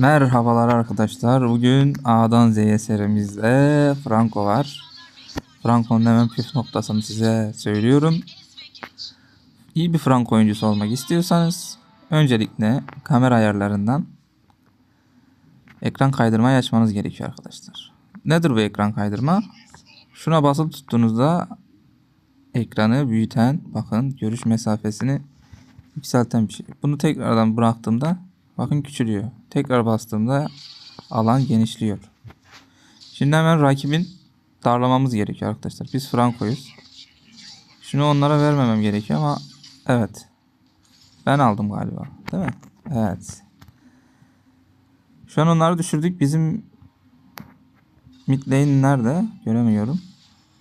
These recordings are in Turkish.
Merhabalar arkadaşlar. Bugün A'dan Z'ye serimizde Franco var. Franco'nun hemen püf noktasını size söylüyorum. İyi bir Franco oyuncusu olmak istiyorsanız öncelikle kamera ayarlarından ekran kaydırmayı açmanız gerekiyor arkadaşlar. Nedir bu ekran kaydırma? Şuna basılı tuttuğunuzda ekranı büyüten, bakın görüş mesafesini yükselten bir şey. Bunu tekrardan bıraktığımda bakın küçülüyor. Tekrar bastığımda alan genişliyor. Şimdi hemen rakibin darlamamız gerekiyor arkadaşlar. Biz Franco'yuz. Şunu onlara vermemem gerekiyor ama evet. Ben aldım galiba. Değil mi? Evet. Şu an onları düşürdük. Bizim mid nerede? Göremiyorum.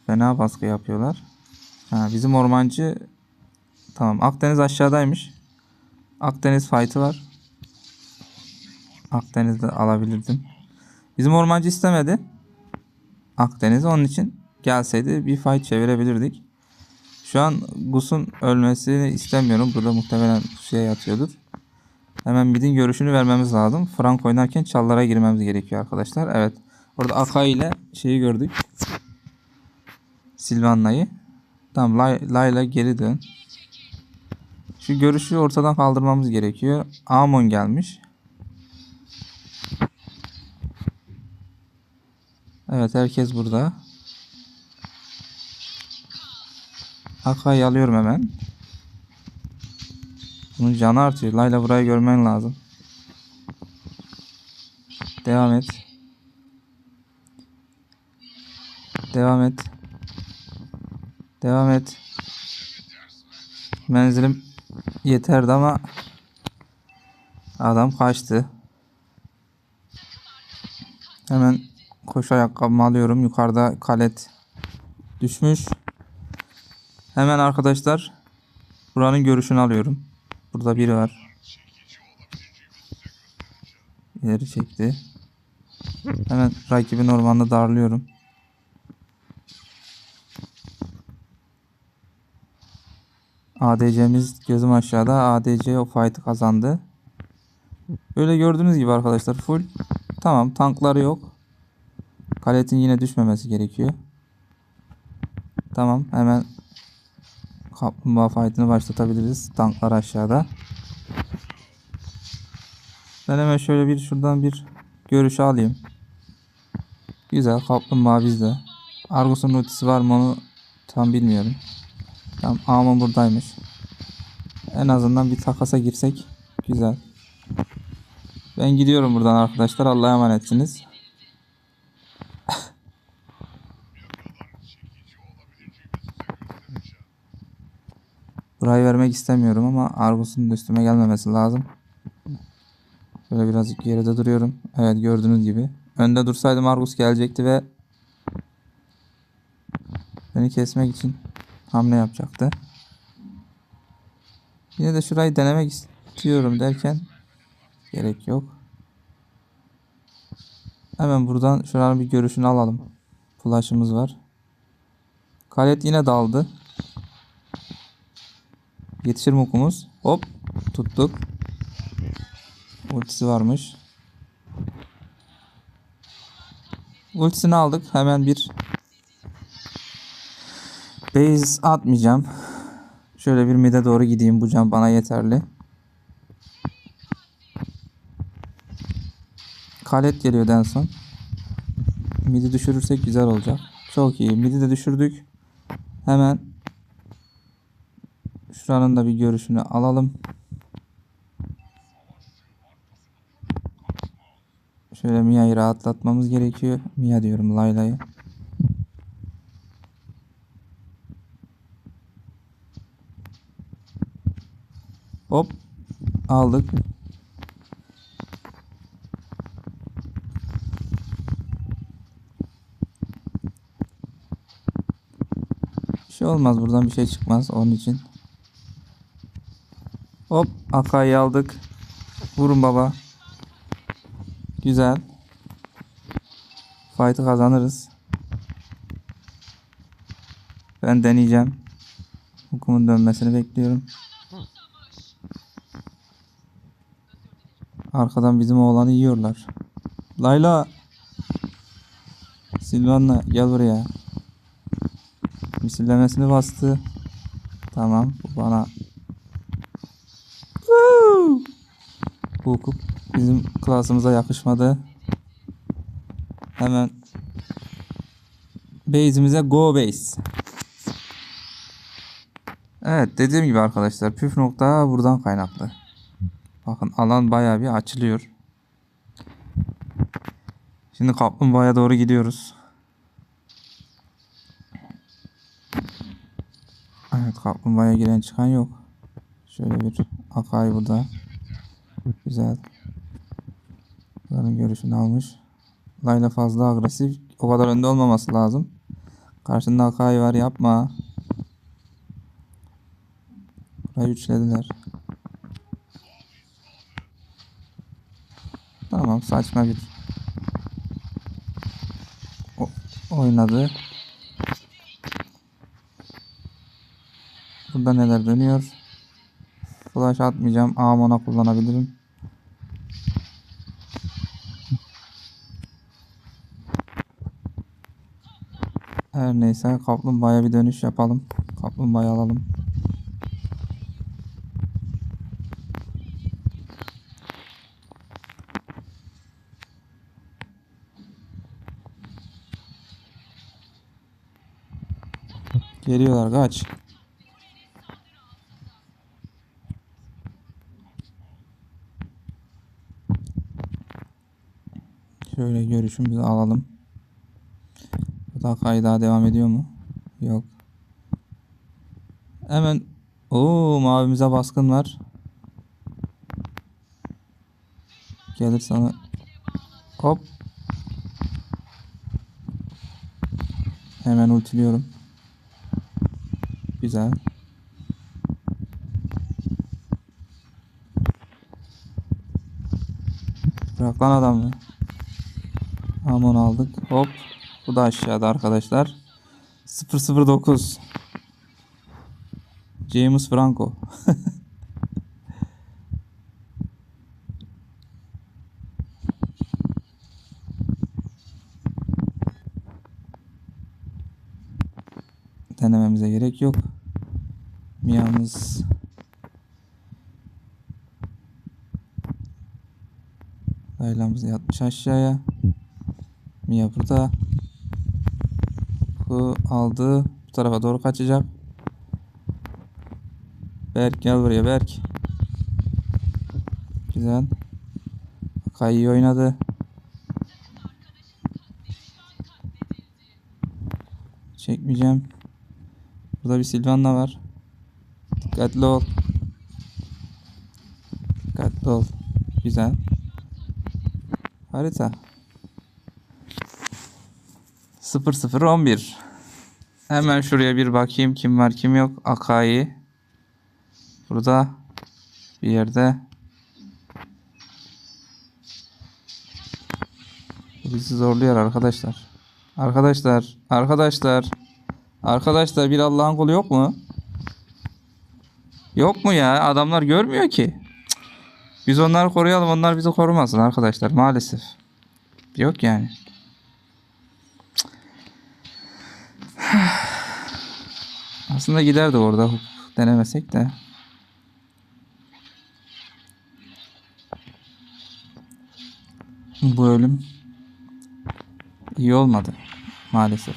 Fena baskı yapıyorlar. Ha, bizim ormancı Tamam. Akdeniz aşağıdaymış. Akdeniz fight'ı var. Akdeniz'de alabilirdim. Bizim ormancı istemedi. Akdeniz onun için gelseydi bir fight çevirebilirdik. Şu an Gus'un ölmesini istemiyorum. Burada muhtemelen şey yatıyordur. Hemen midin görüşünü vermemiz lazım. Frank oynarken çallara girmemiz gerekiyor arkadaşlar. Evet. Orada Akai ile şeyi gördük. Silvanna'yı. Tamam Lay- Layla geri dön. Şu görüşü ortadan kaldırmamız gerekiyor. Amon gelmiş. Evet herkes burada. Akay'ı alıyorum hemen. Bunun canı artıyor. Layla burayı görmen lazım. Devam et. Devam et. Devam et. Menzilim yeterdi ama adam kaçtı. Hemen koşu ayakkabımı alıyorum. Yukarıda kalet düşmüş. Hemen arkadaşlar buranın görüşünü alıyorum. Burada biri var. İleri çekti. Hemen rakibin ormanını darlıyorum. ADC'miz gözüm aşağıda. ADC o fight'ı kazandı. Böyle gördüğünüz gibi arkadaşlar full. Tamam tankları yok. Kaletin yine düşmemesi gerekiyor. Tamam hemen kaplumbağa fight'ını başlatabiliriz. Tanklar aşağıda. Ben hemen şöyle bir şuradan bir görüş alayım. Güzel kaplumbağa bizde. Argus'un ultisi var mı onu tam bilmiyorum. Tamam Amon buradaymış. En azından bir takasa girsek güzel. Ben gidiyorum buradan arkadaşlar. Allah'a emanetsiniz. Burayı vermek istemiyorum ama Argus'un da üstüme gelmemesi lazım. Şöyle birazcık geride duruyorum. Evet gördüğünüz gibi. Önde dursaydım Argus gelecekti ve beni kesmek için hamle yapacaktı. Yine de şurayı denemek istiyorum derken gerek yok. Hemen buradan şuranın bir görüşünü alalım. Flash'ımız var. Kalet yine daldı. Yetişir mi okumuz? Hop tuttuk. Ultisi varmış. Ultisini aldık. Hemen bir base atmayacağım. Şöyle bir mid'e doğru gideyim. Bu can bana yeterli. Kalet geliyor en son. Mid'i düşürürsek güzel olacak. Çok iyi. Mid'i de düşürdük. Hemen şuranın da bir görüşünü alalım. Şöyle Mia'yı rahatlatmamız gerekiyor. Mia diyorum Layla'yı. Hop. Aldık. Bir şey olmaz buradan bir şey çıkmaz onun için. Hop Akai'yi aldık. Vurun baba. Güzel. Fight'ı kazanırız. Ben deneyeceğim. Hukumun dönmesini bekliyorum. Arkadan bizim oğlanı yiyorlar. Layla. Silvanla gel buraya. Misillemesini bastı. Tamam bu bana. Woo! Bu hukuk bizim klasımıza yakışmadı. Hemen base'imize go base. Evet dediğim gibi arkadaşlar püf nokta buradan kaynaklı. Bakın alan bayağı bir açılıyor. Şimdi kaplumbağaya doğru gidiyoruz. Evet kaplumbağaya giren çıkan yok. Şöyle bir Akai burada. Güzel. Bunların görüşünü almış. Layla fazla agresif. O kadar önde olmaması lazım. Karşında Akai var yapma. Burayı üçlediler. Tamam saçma bir o- oynadı. Burada neler dönüyor? Flash atmayacağım. Amon'a kullanabilirim. Her neyse kaplumbağaya bir dönüş yapalım. Kaplumbağayı alalım. Geliyorlar kaç. Şöyle görüşümüzü alalım. Da kayda devam ediyor mu? Yok. Hemen o mavimize baskın var. Gelir sana. Hop. Hemen ultiliyorum. Güzel. Bırak lan adamı. Amon aldık. Hop. Bu da aşağıda arkadaşlar. 009. James Franco. Denememize gerek yok. Mia'mız Laylamız yatmış aşağıya. Mia burada. Bu aldı. Bu tarafa doğru kaçacak. Berk gel buraya Berk. Güzel. Kay oynadı. Çekmeyeceğim. Burada bir Silvanla var. Dikkatli ol. Dikkatli ol. Güzel. Harita. 0011. Hemen şuraya bir bakayım kim var kim yok. Akai. Burada bir yerde. Bizi zorluyor arkadaşlar. Arkadaşlar, arkadaşlar. Arkadaşlar bir Allah'ın kulu yok mu? Yok mu ya? Adamlar görmüyor ki. Biz onları koruyalım, onlar bizi korumasın arkadaşlar maalesef. Yok yani. Aslında giderdi orada hukuk denemesek de. Bu ölüm iyi olmadı maalesef.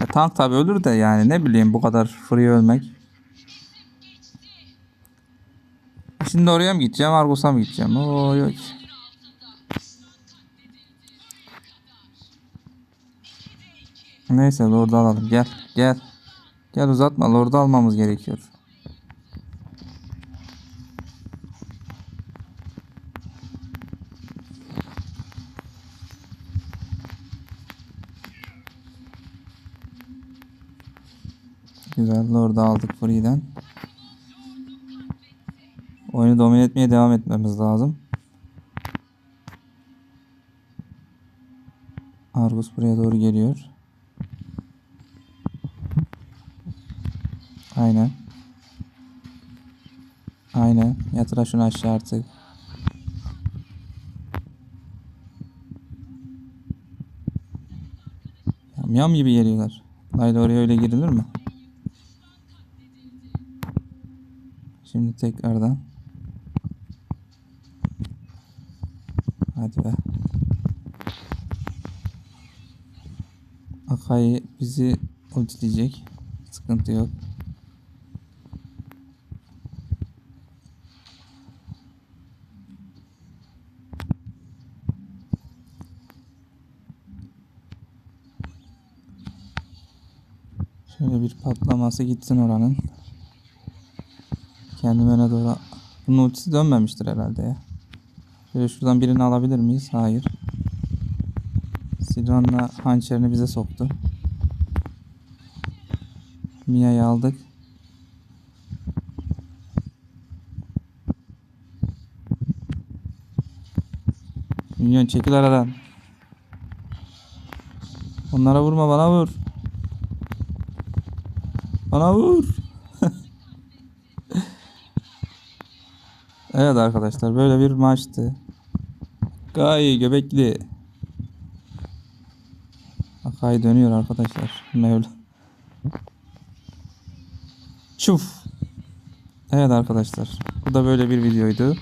Ya tank tabi ölür de yani ne bileyim bu kadar free ölmek. Şimdi oraya mı gideceğim, Argos'a mı gideceğim? Oo yok. Neyse Lord'u alalım. Gel, gel. Gel uzatma. Lord'u almamız gerekiyor. Güzel. Lord'u aldık Free'den. Oyunu domine etmeye devam etmemiz lazım. Argus buraya doğru geliyor. Aynen. Aynen. Yatıra şunu aşağı artık. Yam yam gibi geliyorlar. Layla oraya öyle girilir mi? Şimdi tekrardan. Hadi be. Akai bizi ultileyecek. Sıkıntı yok. Şöyle bir patlaması gitsin oranın. Kendim öne doğru. Bunun ultisi dönmemiştir herhalde ya. Şöyle şuradan birini alabilir miyiz? Hayır. Silvan'la hançerini bize soktu. Mia'yı aldık. Minyon çekil aradan. Onlara vurma bana vur. Bana vur. evet arkadaşlar böyle bir maçtı. Gay göbekli. Akay dönüyor arkadaşlar. Mevla. Çuf. Evet arkadaşlar. Bu da böyle bir videoydu.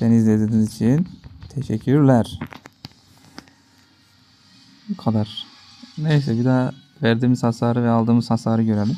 Beni izlediğiniz için teşekkürler. Bu kadar. Neyse bir daha verdiğimiz hasarı ve aldığımız hasarı görelim.